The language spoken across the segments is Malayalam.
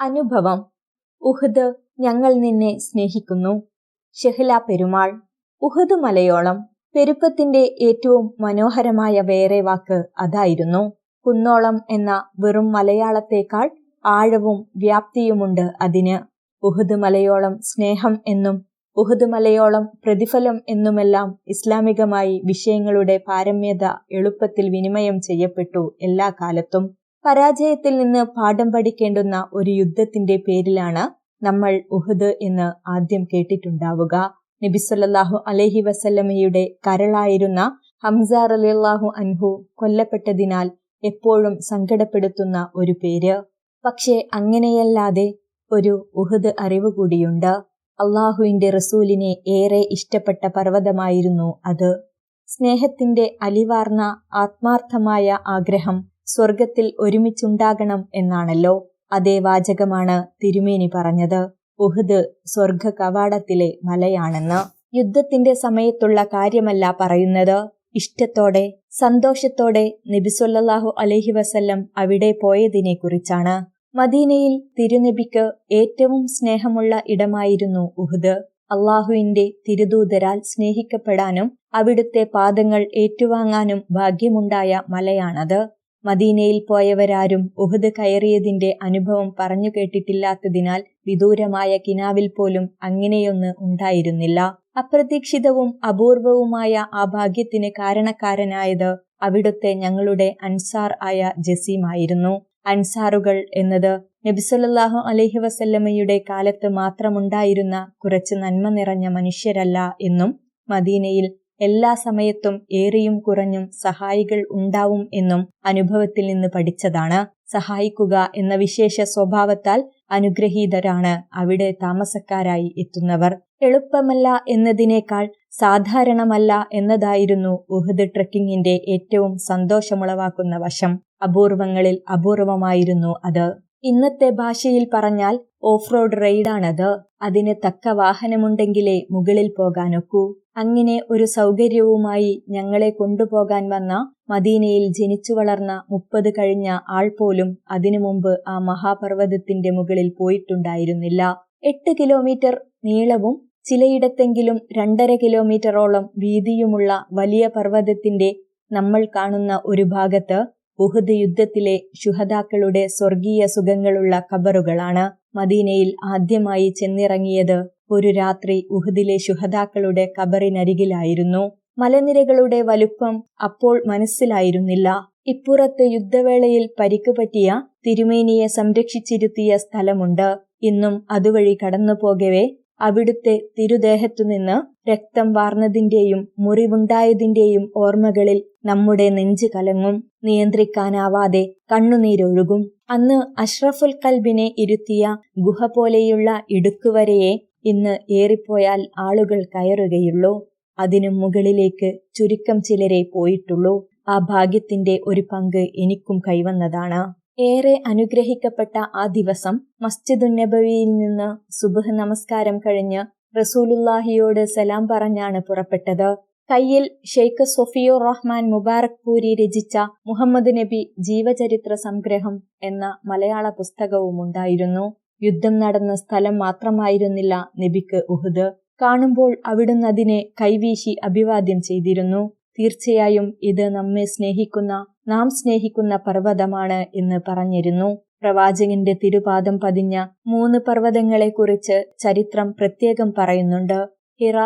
അനുഭവം. ഉഹദ് ഞങ്ങൾ നിന്നെ സ്നേഹിക്കുന്നു. ഷെഹ്ല പെരുമാൾ. ഉഹദ് മലയോളം. പെരുപ്പത്തിന്റെ ഏറ്റവും മനോഹരമായ വേറെ വാക്ക് അതായിരുന്നു. കുന്നോളം എന്ന വെറും മലയാളത്തേക്കാൾ ആഴവും വ്യാപ്തിയുമുണ്ട് അതിന്. ഉഹദ് മലയോളം സ്നേഹം എന്നും ഉഹദ് മലയോളം പ്രതിഫലം എന്നുമെല്ലാം ഇസ്ലാമികമായി വിഷയങ്ങളുടെ പാരമ്യത എളുപ്പത്തിൽ വിനിമയം ചെയ്യപ്പെട്ടു എല്ലാ കാലത്തും. പരാജയത്തിൽ നിന്ന് പാഠം പഠിക്കേണ്ടുന്ന ഒരു യുദ്ധത്തിന്റെ പേരിലാണ് നമ്മൾ ഉഹദ് എന്ന് ആദ്യം കേട്ടിട്ടുണ്ടാവുക. നബിസല്ലാഹു അലഹി വസല്ലമയുടെ കരളായിരുന്ന ഹംസാർ അലിയല്ലാഹു അൻഹു കൊല്ലപ്പെട്ടതിനാൽ എപ്പോഴും സങ്കടപ്പെടുത്തുന്ന ഒരു പേര്. പക്ഷേ അങ്ങനെയല്ലാതെ ഒരു ഉഹദ് അറിവ് കൂടിയുണ്ട്. അള്ളാഹുവിന്റെ റസൂലിനെ ഏറെ ഇഷ്ടപ്പെട്ട പർവതമായിരുന്നു അത്. സ്നേഹത്തിന്റെ അലിവാർന്ന ആത്മാർത്ഥമായ ആഗ്രഹം സ്വർഗത്തിൽ ഒരുമിച്ചുണ്ടാകണം എന്നാണല്ലോ അതേ വാചകമാണ് തിരുമേനി പറഞ്ഞത്. ഉഹുദ് സ്വർഗ കവാടത്തിലെ മലയാണെന്ന്. യുദ്ധത്തിന്റെ സമയത്തുള്ള കാര്യമല്ല പറയുന്നത്. ഇഷ്ടത്തോടെ സന്തോഷത്തോടെ നബിസൊല്ലാഹു അലഹി വസല്ലം അവിടെ പോയതിനെ കുറിച്ചാണ്. മദീനയിൽ തിരുനബിക്ക് ഏറ്റവും സ്നേഹമുള്ള ഇടമായിരുന്നു ഉഹുദ്. അള്ളാഹുവിന്റെ തിരുദൂതരാൽ സ്നേഹിക്കപ്പെടാനും അവിടുത്തെ പാദങ്ങൾ ഏറ്റുവാങ്ങാനും ഭാഗ്യമുണ്ടായ മലയാണത്. മദീനയിൽ പോയവരാരും ഉഹുദ് കയറിയതിന്റെ അനുഭവം പറഞ്ഞു കേട്ടിട്ടില്ലാത്തതിനാൽ വിദൂരമായ കിനാവിൽ പോലും അങ്ങനെയൊന്ന് ഉണ്ടായിരുന്നില്ല. അപ്രതീക്ഷിതവും അപൂർവവുമായ ആ ഭാഗ്യത്തിന് കാരണക്കാരനായത് അവിടുത്തെ ഞങ്ങളുടെ അൻസാർ ആയ ജസീമായിരുന്നു അൻസാറുകൾ എന്നത് നബിസല്ലാഹു അലഹി വസല്ലമ്മയുടെ കാലത്ത് മാത്രമുണ്ടായിരുന്ന കുറച്ച് നന്മ നിറഞ്ഞ മനുഷ്യരല്ല എന്നും മദീനയിൽ എല്ലാ സമയത്തും ഏറിയും കുറഞ്ഞും സഹായികൾ ഉണ്ടാവും എന്നും അനുഭവത്തിൽ നിന്ന് പഠിച്ചതാണ്. സഹായിക്കുക എന്ന വിശേഷ സ്വഭാവത്താൽ അനുഗ്രഹീതരാണ് അവിടെ താമസക്കാരായി എത്തുന്നവർ. എളുപ്പമല്ല എന്നതിനേക്കാൾ സാധാരണമല്ല എന്നതായിരുന്നു ഉഹദ് ട്രക്കിങ്ങിന്റെ ഏറ്റവും സന്തോഷമുളവാക്കുന്ന വശം. അപൂർവങ്ങളിൽ അപൂർവമായിരുന്നു അത്. ഇന്നത്തെ ഭാഷയിൽ പറഞ്ഞാൽ ഓഫ് റോഡ് റൈഡാണത്. അതിന് തക്ക വാഹനമുണ്ടെങ്കിലേ മുകളിൽ പോകാനൊക്കൂ. അങ്ങനെ ഒരു സൗകര്യവുമായി ഞങ്ങളെ കൊണ്ടുപോകാൻ വന്ന മദീനയിൽ ജനിച്ചു വളർന്ന മുപ്പത് കഴിഞ്ഞ ആൾ പോലും അതിനു മുമ്പ് ആ മഹാപർവതത്തിന്റെ മുകളിൽ പോയിട്ടുണ്ടായിരുന്നില്ല. എട്ട് കിലോമീറ്റർ നീളവും ചിലയിടത്തെങ്കിലും രണ്ടര കിലോമീറ്ററോളം വീതിയുമുള്ള വലിയ പർവതത്തിന്റെ നമ്മൾ കാണുന്ന ഒരു ഭാഗത്ത് ഉഹദ് യുദ്ധത്തിലെ ശുഹദാക്കളുടെ സ്വർഗീയ സുഖങ്ങളുള്ള ഖബറുകളാണ് മദീനയിൽ ആദ്യമായി ചെന്നിറങ്ങിയത് ഒരു രാത്രി ഉഹദിലെ ശുഹദാക്കളുടെ കബറിനരികിലായിരുന്നു. മലനിരകളുടെ വലുപ്പം അപ്പോൾ മനസ്സിലായിരുന്നില്ല. ഇപ്പുറത്ത് യുദ്ധവേളയിൽ പരിക്കുപറ്റിയ തിരുമേനിയെ സംരക്ഷിച്ചിരുത്തിയ സ്ഥലമുണ്ട്. ഇന്നും അതുവഴി കടന്നു പോകവേ അവിടുത്തെ തിരുദേഹത്തുനിന്ന് രക്തം വാർന്നതിന്റെയും മുറിവുണ്ടായതിന്റെയും ഓർമ്മകളിൽ നമ്മുടെ നെഞ്ച് കലങ്ങും. നിയന്ത്രിക്കാനാവാതെ കണ്ണുനീരൊഴുകും. അന്ന് അഷ്റഫുൽ കൽബിനെ ഇരുത്തിയ ഗുഹ പോലെയുള്ള ഇടുക്കുവരയെ ഇന്ന് ഏറിപ്പോയാൽ ആളുകൾ കയറുകയുള്ളൂ. അതിനു മുകളിലേക്ക് ചുരുക്കം ചിലരെ പോയിട്ടുള്ളൂ. ആ ഭാഗ്യത്തിന്റെ ഒരു പങ്ക് എനിക്കും കൈവന്നതാണ്. ഏറെ അനുഗ്രഹിക്കപ്പെട്ട ആ ദിവസം മസ്ജിദുന്നബവിയിൽ നിന്ന് സുബഹ് നമസ്കാരം കഴിഞ്ഞ് റസൂലുല്ലാഹിയോട് സലാം പറഞ്ഞാണ് പുറപ്പെട്ടത്. കയ്യിൽ ഷെയ്ഖ് സൊഫിയോ റഹ്മാൻ മുബാറക് പൂരി രചിച്ച മുഹമ്മദ് നബി ജീവചരിത്ര സംഗ്രഹം എന്ന മലയാള പുസ്തകവുമുണ്ടായിരുന്നു. യുദ്ധം നടന്ന സ്ഥലം മാത്രമായിരുന്നില്ല നബിക്ക് ഉഹുദ്. കാണുമ്പോൾ അവിടുന്ന് അതിനെ കൈവീശി അഭിവാദ്യം ചെയ്തിരുന്നു. തീർച്ചയായും ഇത് നമ്മെ സ്നേഹിക്കുന്ന നാം സ്നേഹിക്കുന്ന പർവതമാണ് എന്ന് പറഞ്ഞിരുന്നു. പ്രവാചകന്റെ തിരുപാദം പതിഞ്ഞ മൂന്ന് പർവതങ്ങളെക്കുറിച്ച് ചരിത്രം പ്രത്യേകം പറയുന്നുണ്ട്. ഹിറ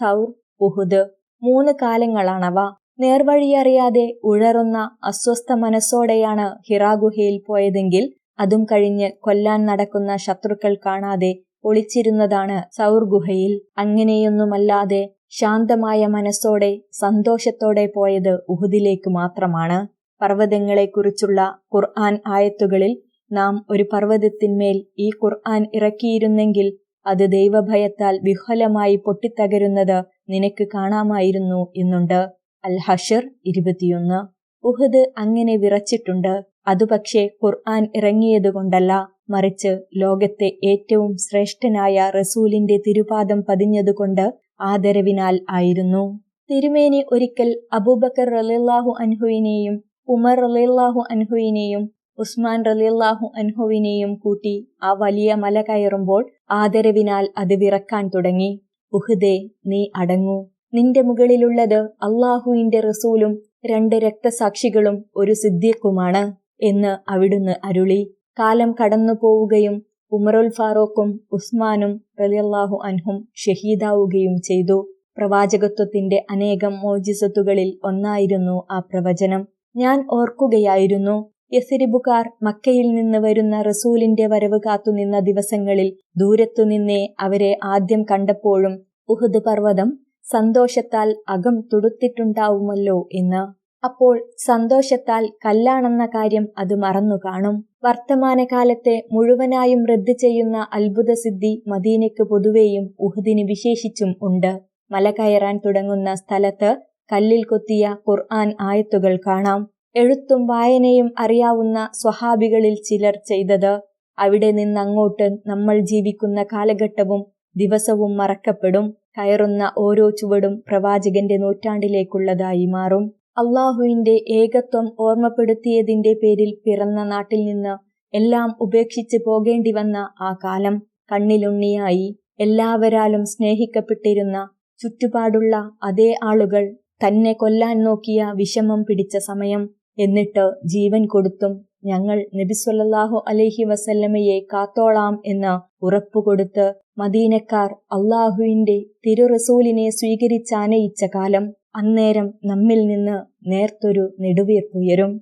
സൗർ ഉഹുദ് മൂന്ന് കാലങ്ങളാണവ. നേർവഴിയറിയാതെ ഉഴറുന്ന അസ്വസ്ഥ മനസ്സോടെയാണ് ഹിറാ ഗുഹയിൽ പോയതെങ്കിൽ അതും കഴിഞ്ഞ് കൊല്ലാൻ നടക്കുന്ന ശത്രുക്കൾ കാണാതെ ഒളിച്ചിരുന്നതാണ് സൗർ ഗുഹയിൽ. അങ്ങനെയൊന്നുമല്ലാതെ ശാന്തമായ മനസ്സോടെ സന്തോഷത്തോടെ പോയത് ഉഹുദിലേക്ക് മാത്രമാണ്. പർവതങ്ങളെക്കുറിച്ചുള്ള ഖുർആൻ ആയത്തുകളിൽ നാം ഒരു പർവതത്തിന്മേൽ ഈ ഖുർആൻ ഇറക്കിയിരുന്നെങ്കിൽ അത് ദൈവഭയത്താൽ വിഹ്വലമായി പൊട്ടിത്തകരുന്നത് നിനക്ക് കാണാമായിരുന്നു എന്നുണ്ട്. അൽ ഹഷർ ഇരുപത്തിയൊന്ന്. ഉഹദ് അങ്ങനെ വിറച്ചിട്ടുണ്ട്. അത് പക്ഷേ ഖുർആൻ ഇറങ്ങിയതുകൊണ്ടല്ല മറിച്ച് ലോകത്തെ ഏറ്റവും ശ്രേഷ്ഠനായ റസൂലിന്റെ തിരുപാദം പതിഞ്ഞതുകൊണ്ട് ആദരവിനാൽ ആയിരുന്നു. തിരുമേനി ഒരിക്കൽ അബൂബക്കർ റലിള്ളാഹു അൻഹുവിനെയും ഉമർ റലിള്ളാഹു അൻഹുവിനെയും ഉസ്മാൻ റലിള്ളാഹു അൻഹുവിനെയും കൂട്ടി ആ വലിയ മല കയറുമ്പോൾ ആദരവിനാൽ അത് വിറക്കാൻ തുടങ്ങി. ഉഹുദേ നീ അടങ്ങൂ. നിന്റെ മുകളിലുള്ളത് അള്ളാഹുവിന്റെ റസൂലും രണ്ട് രക്തസാക്ഷികളും ഒരു സിദ്ദീഖുമാണ്. എന്ന് അവിടുന്ന് അരുളി. കാലം കടന്നു പോവുകയും ഉമറുൽ ഫാറൂഖും ഉസ്മാനും റലിയല്ലാഹു അൻഹും ഷഹീദാവുകയും ചെയ്തു. പ്രവാചകത്വത്തിന്റെ അനേകം മോജിസത്തുകളിൽ ഒന്നായിരുന്നു ആ പ്രവചനം. ഞാൻ ഓർക്കുകയായിരുന്നു യസിരിബുകാർ മക്കയിൽ നിന്ന് വരുന്ന റസൂലിന്റെ വരവ് കാത്തുനിന്ന ദിവസങ്ങളിൽ ദൂരത്തുനിന്നേ അവരെ ആദ്യം കണ്ടപ്പോഴും ഉഹുദ് പർവതം സന്തോഷത്താൽ അകം തുടുത്തിട്ടുണ്ടാവുമല്ലോ എന്ന്. അപ്പോൾ സന്തോഷത്താൽ കല്ലാണെന്ന കാര്യം അത് മറന്നു കാണും. വർത്തമാനകാലത്തെ മുഴുവനായും റദ്ദ് ചെയ്യുന്ന അത്ഭുത സിദ്ധി മദീനയ്ക്ക് പൊതുവെയും ഉഹുദിന് വിശേഷിച്ചും ഉണ്ട്. മല കയറാൻ തുടങ്ങുന്ന സ്ഥലത്ത് കല്ലിൽ കൊത്തിയ ഖുർആൻ ആയത്തുകൾ കാണാം. എഴുത്തും വായനയും അറിയാവുന്ന സ്വഹാബികളിൽ ചിലർ ചെയ്തത് അവിടെ നിന്നങ്ങോട്ട് നമ്മൾ ജീവിക്കുന്ന കാലഘട്ടവും ദിവസവും മറക്കപ്പെടും. കയറുന്ന ഓരോ ചുവടും പ്രവാചകന്റെ നൂറ്റാണ്ടിലേക്കുള്ളതായി മാറും. അള്ളാഹുവിന്റെ ഏകത്വം ഓർമ്മപ്പെടുത്തിയതിന്റെ പേരിൽ പിറന്ന നാട്ടിൽ നിന്ന് എല്ലാം ഉപേക്ഷിച്ച് പോകേണ്ടി വന്ന ആ കാലം കണ്ണിലുണ്ണിയായി എല്ലാവരാലും സ്നേഹിക്കപ്പെട്ടിരുന്ന ചുറ്റുപാടുള്ള അതേ ആളുകൾ തന്നെ കൊല്ലാൻ നോക്കിയ വിഷമം പിടിച്ച സമയം എന്നിട്ട് ജീവൻ കൊടുത്തും ഞങ്ങൾ നബിസ്വല്ലാഹു അലഹി വസല്ലമയെ കാത്തോളാം എന്ന് ഉറപ്പുകൊടുത്ത് മദീനക്കാർ അള്ളാഹുവിന്റെ തിരുറസൂലിനെ സ്വീകരിച്ചാനയിച്ച കാലം അന്നേരം നമ്മിൽ നിന്ന് നേർത്തൊരു നെടുവീർപ്പുയരും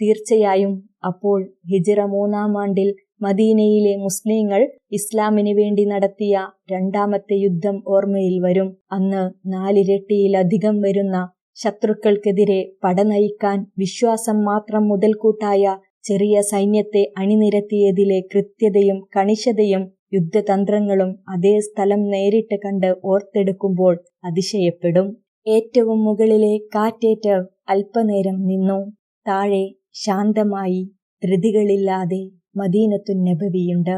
തീർച്ചയായും അപ്പോൾ ഹിജിറ മൂന്നാം ആണ്ടിൽ മദീനയിലെ മുസ്ലിങ്ങൾ ഇസ്ലാമിന് വേണ്ടി നടത്തിയ രണ്ടാമത്തെ യുദ്ധം ഓർമ്മയിൽ വരും. അന്ന് നാലിരട്ടിയിലധികം വരുന്ന ശത്രുക്കൾക്കെതിരെ പടനയിക്കാൻ വിശ്വാസം മാത്രം മുതൽക്കൂട്ടായ ചെറിയ സൈന്യത്തെ അണിനിരത്തിയതിലെ കൃത്യതയും കണിശതയും യുദ്ധതന്ത്രങ്ങളും അതേ സ്ഥലം നേരിട്ട് കണ്ട് ഓർത്തെടുക്കുമ്പോൾ അതിശയപ്പെടും. ഏറ്റവും മുകളിലെ കാറ്റേറ്റ് അല്പനേരം നിന്നു. താഴെ ശാന്തമായി ധൃതികളില്ലാതെ മദീനത്തു നബവിയുണ്ട്.